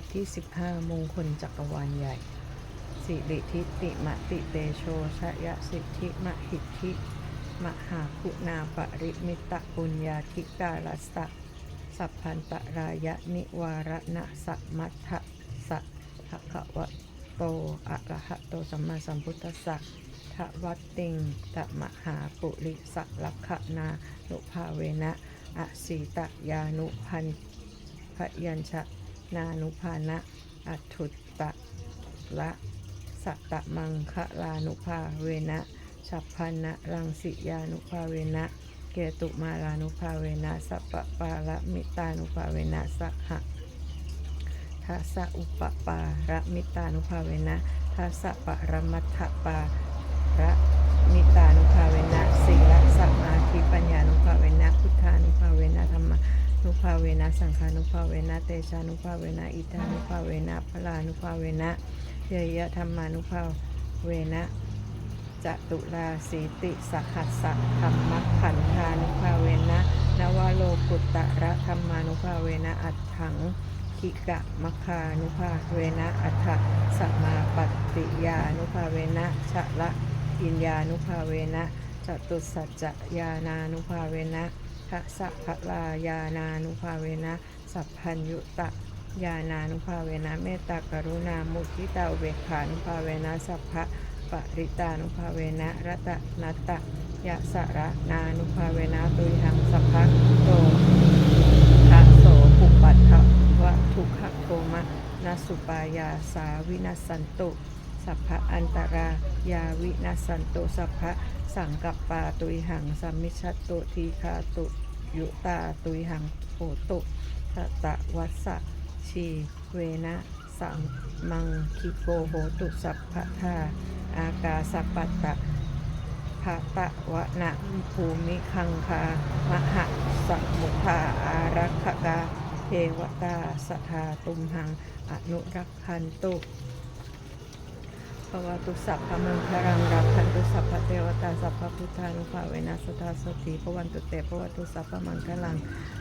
ทที่ 15 มงคลจักรวาลใหญ่ สิริทิติมติเตโชชยสิทธิมหิทธิมหาคุณาปริมิตะปุญญาธิกาลสะสัพพันตรายะนิวารณะสัมมัทธะสะภะคะวะโตอะระหะโตสัมมาสัมพุทธัสสะทะวัตติงตะมหาปุริสลักขณานุภาเวนะอสีตยานุพันพยัญชะ นานุภานะอัตุตตะละสัตตะมังคะลานุภาเวนะสัพพันะรังสิยานุภาเวนะเกตุมาลานุภาเวนะสัพปะปาละมิตานุภาเวนะสัหะทัสสะอุปปาระมิตานุภาเวนะทัสสะปรมัตถปาระมิตานุภาเวนะสีล วนะสังฆานุภาเวนะเตชานุภาเวนะอิทานุภาเวนะพลานุภาเวนะเยยะธรรมานุภาเวนะจตุลาสีติสหัสสะธรรมขันธานุภาเวนะนวโลกุตตระธรรมานุภาเวนะอัตถังคิกะมคานุภาเวนะอัฏฐสัมมาปฏิยานุภาเวนะชะละอินยานุภาเวนะจตุสัจจยานานุภาเวนะ ทัสะพะลายานานุภาเวนะ สัพพัญยุตะยานานุภาเวนะ เมตตากรุณา มุทิตาเบขานุภาเวนะ สัพพะปริตานุภาเวนะรัตนัตตะยะสระนานุภาเวนะตุยหังสัพพะโตทะโสปุปัตถวะทุกขโทมะนาสุปายาสาวินัสสันตุ สัพพะอันตรายาวินัสสันตุสัพพะสังกัปปาตุยหังสัมมิชัตตุทีคาตุยุตาตุยหังโหตุสตะวัสสะชีเวนะสังมังคิโกโหตุสัพพะทาอากาสปัตตะภะตะวะนะภูมิคังคามหะสมุทาอารักขกาเทวตาสทาตุมหังอนุรักขันตุ ภวตุสัพพมังคารังรักขันตุสัพพเทวตาสัพพพุทธานุภาเวนัสทาสติภวันตุเตภวตุสัพพมังคลัง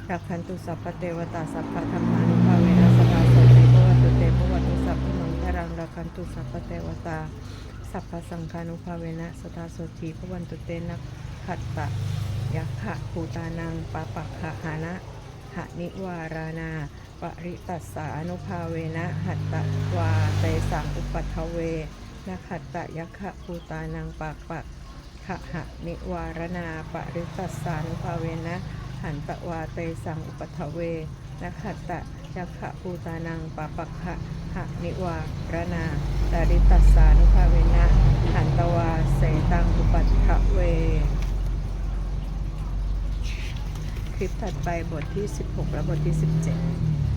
รักขันตุสัพพเทวตาสัพพธรรมานุภาเวนัสทาสติภวันตุเตภวตุสัพพมังคลังรักขันตุสัพพเทวตาสัพพสังฆานุภาเวนะสทาสทีพระวันตุเตนะขัตตะยักขะภูตานังปะปะขะหานะหนิวารานา ปริตัสสานุภาเวนะหัตตวาเตสังอุปัทเว นะขัตตะยักขะภูตานังปะปะขะหะนิวารนาปริตัสสานุภาเวนะหันตะวาเตสังอุปัทเวนะขัตตะยักขะภูตานังปะปะขะหะนิวารนาดาริตัสสานุภาเวนะหันตวาเสตังอุปัฏฐเว คลิปถัดไปบทที่ 16 และบทที่ 17